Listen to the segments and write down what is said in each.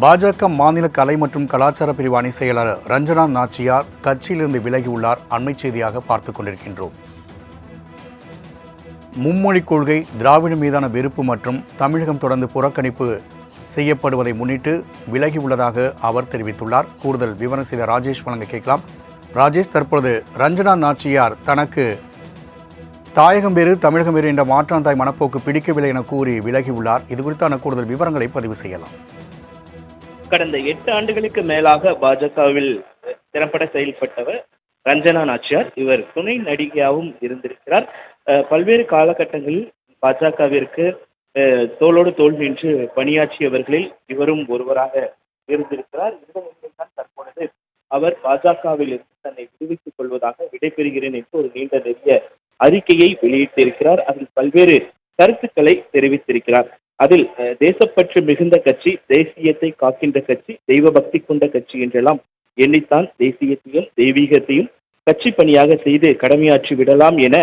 பாஜக மாநில கலை மற்றும் கலாச்சார பிரிவு அணி செயலாளர் ரஞ்சனா நாச்சியார் கட்சியிலிருந்து விலகியுள்ளார். அண்மை செய்தியாக பார்த்துக் கொண்டிருக்கின்றோம். மும்மொழி கொள்கை திராவிடம் மீதான வெறுப்பு மற்றும் தமிழகம் தொடர்ந்து புறக்கணிப்பு செய்யப்படுவதை முன்னிட்டு விலகியுள்ளதாக அவர் தெரிவித்துள்ளார். கூடுதல் விவரம் செய்த ராஜேஷ் வழங்க கேட்கலாம். ராஜேஷ் தற்பொழுது ரஞ்சனா நாச்சியார் தனக்கு தாயகம் வேறு தமிழகம் வேறு என்ற மாற்றாந்தாய் மனப்போக்கு பிடிக்கவில்லை என கூறி விலகியுள்ளார். இது குறித்தான கூடுதல் விவரங்களை பதிவு செய்யலாம். கடந்த எட்டு ஆண்டுகளுக்கு மேலாக பாஜகவில் திறம்பட செயல்பட்டவர் ரஞ்சனா நாச்சியார். இவர் துணை நடிகையாகவும் இருந்திருக்கிறார். பல்வேறு காலகட்டங்களில் பாஜகவிற்கு தோளோடு தோல் நின்று பணியாற்றியவர்களில் இவரும் ஒருவராக இருந்திருக்கிறார். இந்த நிலையில்தான் தற்பொழுது அவர் பாஜகவில் இருந்து தன்னை விடுவித்துக் கொள்வதாக விடைபெறுகிறேன் என்று ஒரு நீண்ட நெறிய அறிக்கையை வெளியிட்டிருக்கிறார். அதில் பல்வேறு கருத்துக்களை தெரிவித்திருக்கிறார். அதில் தேசப்பற்று மிகுந்த கட்சி தேசியத்தை காக்கின்ற கட்சி தெய்வ பக்தி கொண்ட கட்சி என்றெல்லாம் எண்ணித்தான் தேசியத்தையும் தெய்வீகத்தையும் கட்சி பணியாக செய்து கடமையாற்றி விடலாம் என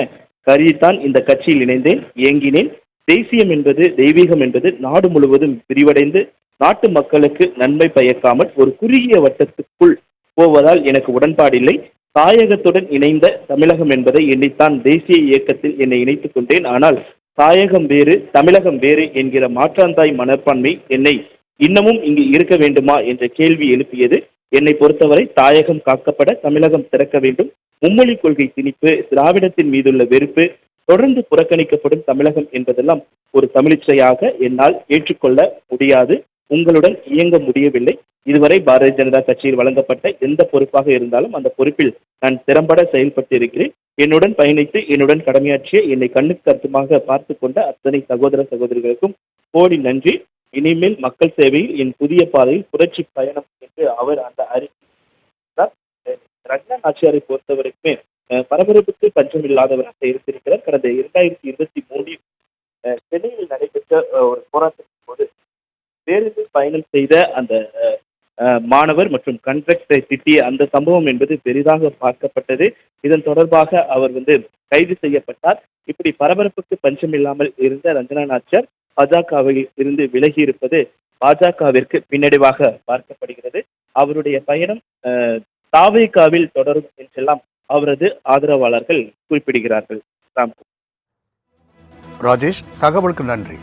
கருதித்தான் இந்த கட்சியில் இணைந்தேன் இயங்கினேன். தேசியம் என்பது தெய்வீகம் என்பது நாடு முழுவதும் விரிவடைந்து நாட்டு மக்களுக்கு நன்மை பயக்காமல் ஒரு குறுகிய வட்டத்துக்குள் போவதால் எனக்கு உடன்பாடில்லை. தாயகத்துடன் இணைந்த தமிழகம் என்பதை எண்ணித்தான் தேசிய இயக்கத்தில் என்னை இணைத்துக் கொண்டேன். ஆனால் தாயகம் வேறு தமிழகம் வேறு என்கிற மாற்றாந்தாய் மனப்பான்மை என்னை இன்னமும் இங்கு இருக்க வேண்டுமா என்ற கேள்வி எழுப்பியது. என்னை பொறுத்தவரை தாயகம் காக்கப்பட தமிழகம் திறக்க வேண்டும். மும்மொழி கொள்கை திணிப்பு திராவிடத்தின் மீதுள்ள வெறுப்பு தொடர்ந்து புறக்கணிக்கப்படும் தமிழகம் என்பதெல்லாம் ஒரு தமிழிச்சையாக என்னால் ஏற்றுக்கொள்ள முடியாது. உங்களுடன் இயங்க முடியவில்லை. இதுவரை பாரதிய ஜனதா கட்சியில் வழங்கப்பட்ட எந்த பொறுப்பாக இருந்தாலும் அந்த பொறுப்பில் நான் திறம்பட செயல்பட்டு இருக்கிறேன் என்னுடன் பயணித்து என்னுடன் கடமையாற்றிய என்னை கண்ணுக்கு கருத்துமாக பார்த்து கொண்ட அத்தனை சகோதர சகோதரிகளுக்கும் கோடி நன்றி. இனிமேல் மக்கள் சேவையில் என் புதிய பாதையில் புரட்சி பயணம் என்று அவர் அந்த அறிக்கை ரத்னா நாச்சியாரை பொறுத்தவரைக்குமே பரபரப்புக்கு பஞ்சம் இல்லாதவராக இருந்திருக்கிறார். கடந்த இரண்டாயிரத்தி இருபத்தி மூணில் சென்னையில் நடைபெற்ற ஒரு போராட்டத்தின் போது பேருந்து பயணம் செய்த அந்த மாணவர் மற்றும் கண்ட்ரக்டரை திட்டிய அந்த சம்பவம் என்பது பெரிதாக பார்க்கப்பட்டது. இதன் தொடர்பாக அவர் வந்து கைது செய்யப்பட்டார். இப்படி பரபரப்புக்கு பஞ்சம் இல்லாமல் இருந்த ரஞ்சனா நாச்சர் பாஜகவில் இருந்து விலகி இருப்பது பாஜகவிற்கு பின்னடைவாக பார்க்கப்படுகிறது. அவருடைய பயணம் தாவேகாவில் தொடரும் என்றெல்லாம் அவரது ஆதரவாளர்கள் குறிப்பிடுகிறார்கள். ராம் ராஜேஷ் தகவலுக்கு நன்றி.